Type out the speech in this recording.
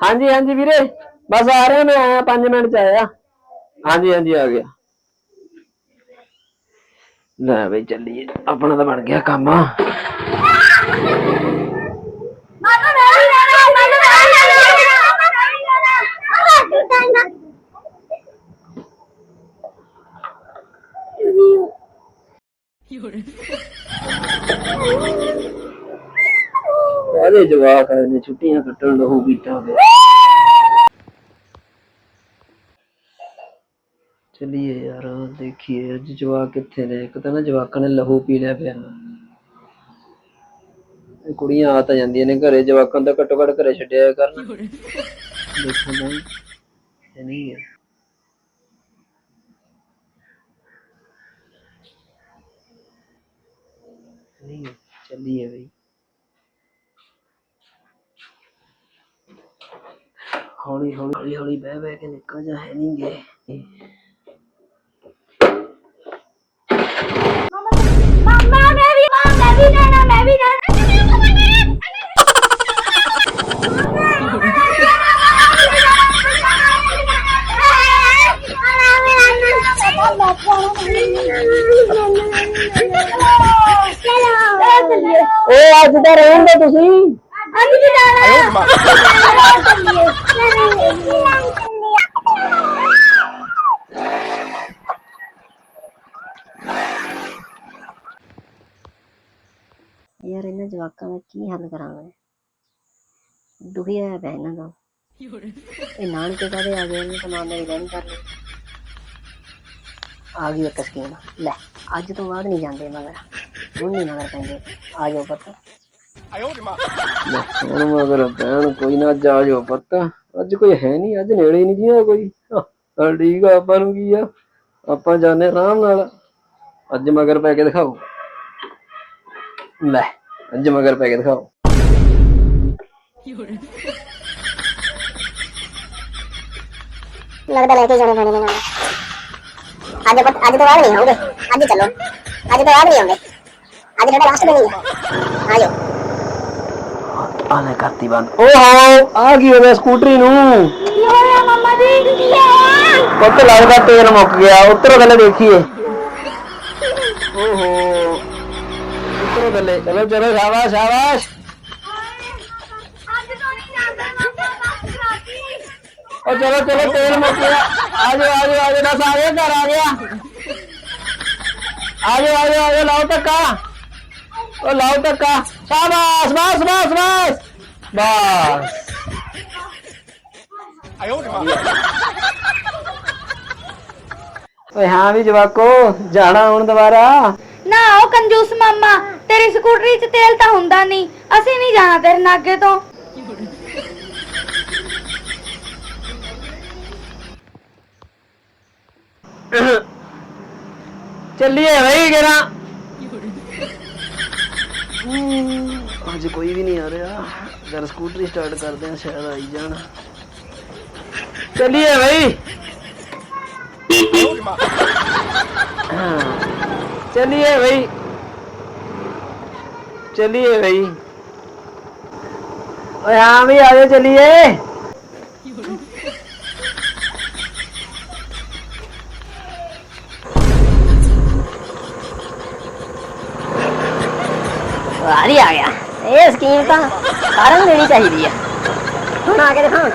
ਹਾਂਜੀ ਹਾਂਜੀ ਵੀਰੇ, ਬਸ ਆ ਰਿਹਾ ਮੈਂ ਆਇਆ 5 ਮਿੰਟ ਚ ਆਇਆ। ਹਾਂਜੀ ਹਾਂਜੀ, ਆ ਗਿਆ। ਲੈ ਬਈ ਚੱਲੀਏ, ਆਪਣਾ ਤਾਂ ਬਣ ਗਿਆ ਕੰਮ। ਮਾਮਾ ਮੈਂ ਜਵਾਕ ਆਏ ਨੇ, ਛੁੱਟੀਆਂ ਕੱਟਣ ਲਹੂ ਪੀਤਾ ਪਿਆ ਚਲਿਏ ਯਾਰ, ਦੇਖੀਏ ਅੱਜ ਜਵਾਕ ਕਿੱਥੇ ਨੇ। ਇੱਕ ਤਾਂ ਨਾ ਜਵਾਕਾਂ ਨੇ ਲਹੂ ਪੀ ਲਿਆ ਪਿਆ। ਇਹ ਕੁੜੀਆਂ ਆ ਤਾਂ ਜਾਂਦੀਆਂ ਨੇ ਘਰੇ, ਜਵਾਕਾਂ ਦਾ ਘੱਟੋ ਘੱਟ ਘਰੇ ਛੱਡਿਆ ਕਰਨ। ਦੇਖੋ ਨਹੀਂ ਇਹ ਨਹੀਂ ਹੈ। ਨਹੀਂ ਚੱਲੀਏ ਬਈ। ਹੌਲੀ ਹੌਲੀ ਹੌਲੀ ਹੌਲੀ ਬਹਿ ਬਹਿ ਕੇ ਨਿਕਲ ਜਾ ਹੈ ਨਹੀਂ ਗੇ ਮਾਮਾ ਮੈਂ ਵੀ ਮਾਮਾ ਮੈਂ ਵੀ ਲੈਣਾ ਮੈਂ ਵੀ ਲੈਣਾ ਉਹ ਅੱਜ ਤਾਂ ਰਹਿਣ ਦੇ ਤੁਸੀਂ। ਅੱਜ ਵੀ ਜਾਣਾ। ਯਾਰ ਇਹਨਾਂ ਜਵਾਕਾਂ ਦਾ ਕੀ ਹੱਲ ਕਰਾਂ ਮੈਂ ਦੁਖੀ ਹੋਇਆ ਪਿਆ ਇਹਨਾਂ ਦਾ। ਇਹ ਨਾਨਕੇ ਕਾਹਦੇ ਆ ਗਏ ਇਹਨੂੰ ਤਾਂ ਮਾਂ ਮੇਰੀ ਰਹਿਣ ਕਰ ਲਈ ਆ ਗਈ ਇੱਕ ਸਕੀਮ। ਲੈ ਅੱਜ ਤੋਂ ਬਾਅਦ ਨਹੀਂ ਜਾਂਦੇ ਮਗਰ। ਹੁਣ ਨਹੀਂ ਮਗਰ ਪੈਂਦੇ। ਆ ਜਾਓ ਪਤਾ। ਲੈ, ਹੁਣ ਮਗਰ ਭੈਣ ਕੋਈ ਨਾ ਅੱਜ ਆ ਜਾਓ ਪੁੱਤ। ਅੱਜ ਕੋਈ ਹੈ ਨਹੀਂ ਅੱਜ ਨੇੜੇ ਨਹੀਂ ਜੀਆ ਕੋਈ। ਹਾਂ ਠੀਕ ਆ ਆਪਾਂ ਨੂੰ ਕੀ ਆ? ਆਪਾਂ ਜਾਣੇ ਆਰਾਮ ਨਾਲ। ਅੱਜ ਮਗਰ ਪੈ ਕੇ ਦਿਖਾਓ। ਲੈ ਅੱਜ ਮਗਰ ਪੈ ਕੇ ਦਿਖਾਓ। ਲੱਗਦਾ ਲੈ ਕੇ ਜਾਣੇ ਪੈਣੇ ਨੇ ਨਾਲ। ਅੱਜ ਅੱਜ ਤੋਂ ਬਾਅਦ ਨਹੀਂ ਆਉਂਦੇ ਅੱਜ ਚੱਲੋ। ਅੱਜ ਤੋਂ ਬਾਅਦ ਨਹੀਂ ਆਉਂਦੇ ਅੱਜ ਜਿਹੜਾ ਲਾਸਟ ਦਿਨ ਹੀ ਆ। ਆ ਜਾਓ। ਆ ਲੈ ਕਰਤੀ ਬੰਦ। ਓ ਹਾਂ ਆ ਗਈ ਉਹਦੇ ਸਕੂਟਰੀ ਨੂੰ? ਹੋਇਆ ਮਮਾ ਜੀ? ਪੁੱਤ ਲੱਗਦਾ ਤੇਲ ਮੁੱਕ ਗਿਆ। ਉੱਤਰੋ ਥੱਲੇ ਦੇਖੀਏ। ਓਹੋ। ਉੱਤਰੋ ਥੱਲੇ। ਚਲੋ ਚਲੋ, ਸ਼ਾਬਾਸ਼ ਸ਼ਾਬਾਸ਼। ਅੱਜ ਤੋਂ ਨਹੀਂ ਜਾਂਦਾ ਮਮਾ ਬਸ ਰਾਤੀ ਉਹ ਚਲੋ ਚਲੋ, ਤੇਲ ਮੁੱਕ ਗਿਆ ਆ ਜਾਓ ਆ ਜਾਓ ਆ ਜਾਓ, ਬਸ ਆ ਗਿਆ ਘਰ ਆ ਗਿਆ। ਆ ਜਾਓ ਆ ਜਾਓ ਆ ਜਾਓ, ਲਾਓ ਧੱਕਾ। ਉਹ ਲਾਓ ਧੱਕਾ। ਸ਼ਾਬਾਸ਼, ਬਸ ਬਸ ਬਸ। ਬਸ। ਓਏ, ਹਾਂ ਵੀ ਜਵਾਕੋ, ਜਾਣਾ ਹੁਣ ਦੁਬਾਰਾ। ਨਾ ਉਹ ਕੰਜੂਸ ਮਾਮਾ। ਤੇਰੀ ਸਕੂਟਰੀ 'ਚ ਤੇਲ ਤਾਂ ਹੁੰਦਾ ਨਹੀਂ। ਅਸੀਂ ਨਹੀਂ ਜਾਣਾ ਤੇਰੇ ਨਾਲ ਅੱਗੇ ਤੋਂ। ਚੱਲੀਏ ਬਈ ਗੇਰਾ ਅੱਜ ਕੋਈ ਵੀ ਨਹੀਂ ਆ ਰਿਹਾ। ਜਦ ਸਕੂਟਰੀ ਸਟਾਰਟ ਕਰਦੇ ਆ ਸ਼ਾਇਦ ਆਈ ਜਾਣ। ਚੱਲੀਏ ਬਈ। ਹਾਂ, ਚੱਲੀਏ ਬਈ। ਚੱਲੀਏ ਬਈ। ਓਏ ਹਾਂ ਵੀ ਆ ਜਾਓ ਚੱਲੀਏ। ਵਾਰੀ ਆ ਗਿਆ। ਇਹ ਸਕੀਮ ਤਾਂ ਸਾਰਿਆਂ ਨੂੰ ਦੇਣੀ ਚਾਹੀਦੀ ਆ। ਹੁਣ ਆ ਕੇ ਦਿਖਾਉਣ।